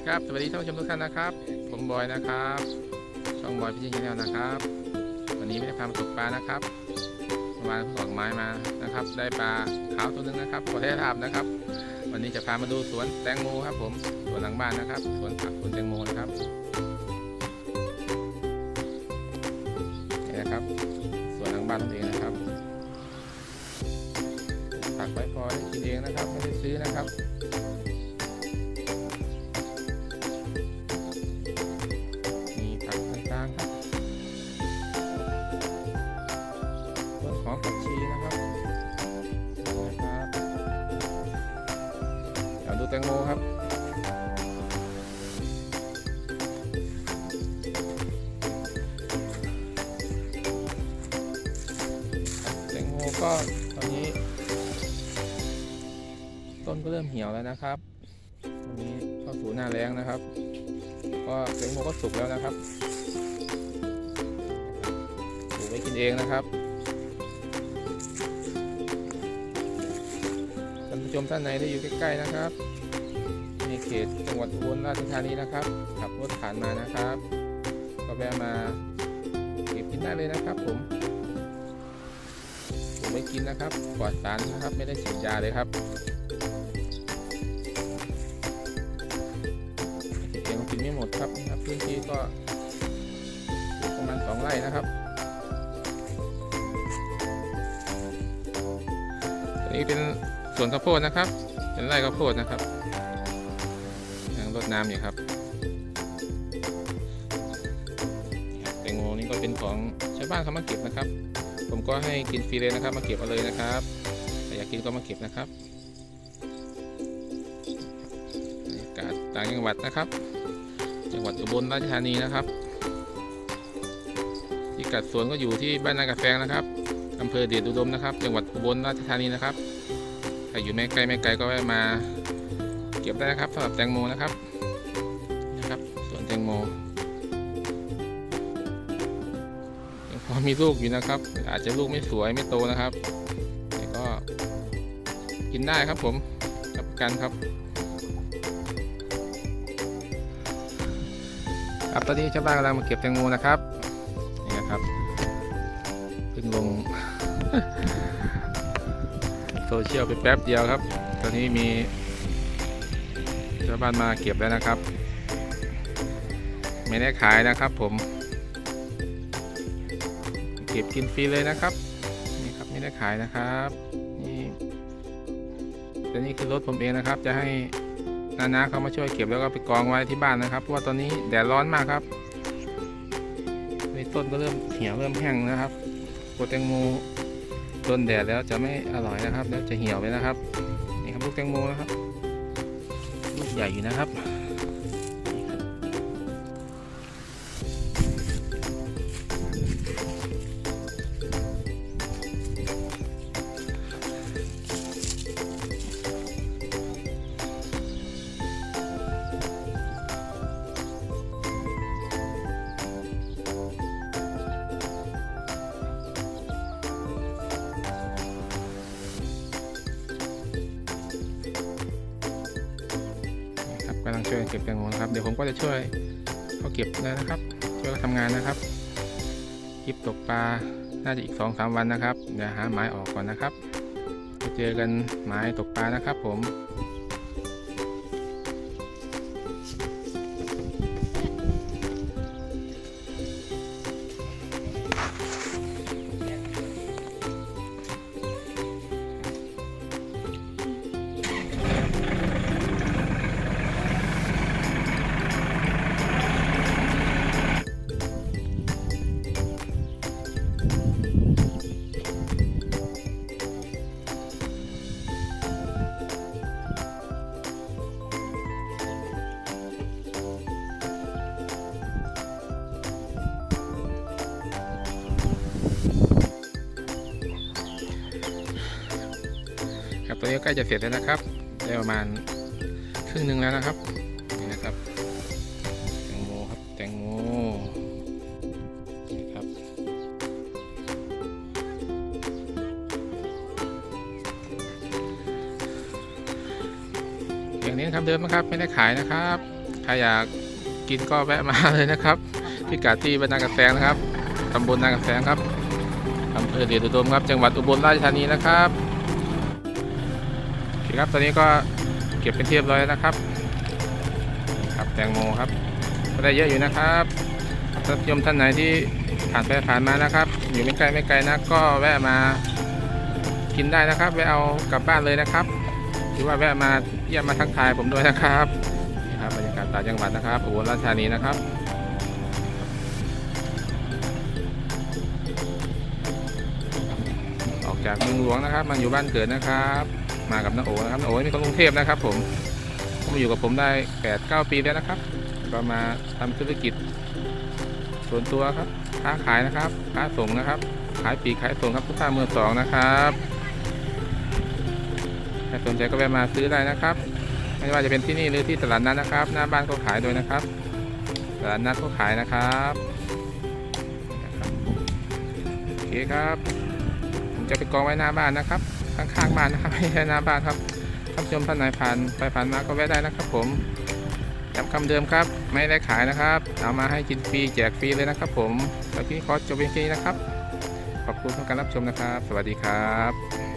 ดีครับ สวัสดีท่านผู้ชมทุกท่านนะครับ ผมบอยนะครับ ช่องบอยพิชิตชาแนลนะครับ วันนี้ไม่ได้พามาตกปลานะครับมื่อวานเพิ่งออกไม้มานะครับ ได้ปลาขาวตัวหนึงนะครับขอได้ภาพนะครับ วันนี้จะพามาดูสวนแตงโมครับ ผม สวนหลังบ้านนะครับ สวนผักสวนแตงโมนะครับนี่นะครับ สวนหลังบ้านนั่นเองนะครับ ผักไว้พอได้กินเองนะครับ ไม่ได้ซื้อนะครับ ชีนะครับนะครับเดี๋ยวดูแตงโมครับแตงโมก็ตอนนี้ ต้นก็เริ่มเหี่ยวแล้วนะครับตอนนี้เข้าสู่หน้าแล้งนะครับ ก็แตงโมก็สุกแล้วนะครับปลูกไว้กินเองนะครับ มท่านไหนที่อยู่ใกล้ๆนะครับในเขตจังหวัดอุบลราชธานีนะครับ ขับรถผ่านมานะครับ ก็แวะมาเก็บกินได้เลยนะครับ ผมปลูกไว้กินนะครับปลอดสารนะครับ ไม่ได้ฉีดยาเลยครับเก็บกินไม่หมดครับนะครับพื้นที่ก็ประมาณสองไร่นะครับนี้เป็น วนข้าวโพดนะครับ เป็นไร่ข้าวโพดนะครับยังรดน้ำอยู่ครับแตงโมนี่ก็เป็นของชาวบ้านเขามาเก็บนะครับ ผมก็ให้กินฟรีเลยนะครับ มาเก็บเอาเลยนะครับถ้าอยากกินก็มาเก็บนะครับบรรยากาศต่างจังหวัดนะครับ จังหวัดอุบลราชธานีนะครับที่กัดสวนก็อยู่ที่บ้านนากาแฟงนะครับอำเภอเดชอุดมนะครับ จังหวัดอุบลราชธานีนะครับ ใครอยู่ไม่ไกลไม่ไกลก็แวะมาเก็บได้นะครับสำหรับแตงโมนะครับนะครับสวนแตงโมยังพอมีลูกอยู่นะครับ อาจจะลูกไม่สวยไม่โตนะครับแต่ก็กินได้ครับผมรับประกันครับครับตอนนี้ชาวบ้านกำลังมาเก็บแตงโมนะครับนี่นะครับเพิ่งลง โซเชียลไปแป๊บเดียวครับ ตอนนี้มีชาวบ้านมาเก็บแล้วนะครับ ไม่ได้ขายนะครับผม เก็บกินฟรีเลยนะครับ นี่ครับไม่ได้ขายนะครับ นี่แต่นี่คือรถผมเองนะครับ จะให้นานาเขามาช่วยเก็บแล้วก็ไปกองไว้ที่บ้านนะครับ เพราะว่าตอนนี้แดดร้อนมากครับในต้นก็เริ่มเหี่ยวเริ่มแห้งนะครับโปรแตงโม โดนแดดแล้วจะไม่อร่อยนะครับ แล้วจะเหี่ยวไปนะครับนี่ครับลูกแตงโมนะครับลูกใหญ่อยู่นะครับำลังช่วยเก็บแตงโมนะครับ เดี๋ยวผมก็จะช่วยเขาเก็บเลยนะครับ ช่วยเขาทำงานนะครับ คลิปตกปลา น่าจะอีกสองสามวันนะครับ เดี๋ยวหาไม้ออกก่อนนะครับไปเจอกันไม้ตกปลานะครับผม นี้ใกล้จะเสร็จแล้วนะครับ ได้ประมาณครึ่งหนึ่งแล้วนะครับ นี่นะครับ แตงโมครับ แตงโมนี่ครับ อย่างนี้คำเดิมนะครับ ไม่ได้ขายนะครับ ใครอยากกินก็แวะมาเลยนะครับ พิกัดที่บ้านนากระแสงนะครับ ตำบลนากระแสงครับอำเภอเดชอุดมครับ จังหวัดอุบลราชธานีนะครับ เคครับ ตอนนี้ก็เก็บเป็นเรียบร้อยแล้วนะครับ ครับแตงโมครับ ก็ได้เยอะอยู่นะครับท่านผู้ชมท่านไหนที่ผ่านไปผ่านมานะครับ อยู่ไม่ไกลไม่ไกลนะก็แวะมากินได้นะครับแวะเอากลับบ้านเลยนะครับ หรือว่าแวะมาเยี่ยมมาทักทายผมด้วยนะครับนี่ครับบรรยากาศต่างจังหวัดนะครับอุบลราชธานีนะครับออกจากเมืองหลวงนะครับมาอยู่บ้านเกิดนะครับ มากับน้าโอนะครับน้าโอนี่คนกรุงเทพนะครับ ผมเขามาอยู่กับผมได้แปดเก้าปีแล้วนะครับก็มาทำธุรกิจ ส่วนตัวครับค้าขายนะครับค้าส่งนะครับ ขายปีขายส่งครับทุกท่ามือสองนะครับใครสนใจก็แวะมาซื้อได้นะครับ ไม่ว่าจะเป็นที่นี่หรือที่ตลาดนัดนะครับ หน้าบ้านก็ขายด้วยนะครับตลาดนัดก็ขายนะครับโอเคครับ ผมจะไปกองไว้หน้าบ้านนะครับ ข้างๆบ้านนะครับไม่ใช่หน้าบ้านครับท่านผู้ชมท่านไหนผ่านไปผ่านมาก็แวะได้นะครับ ผมย้ำคำเดิมครับ ไม่ได้ขายนะครับ เอามาให้กินฟรีแจกฟรีเลยนะครับ ผมแล้วที่ขอจบเพียงแค่นี้นะครับ ขอบคุณทุกการรับชมนะครับ สวัสดีครับ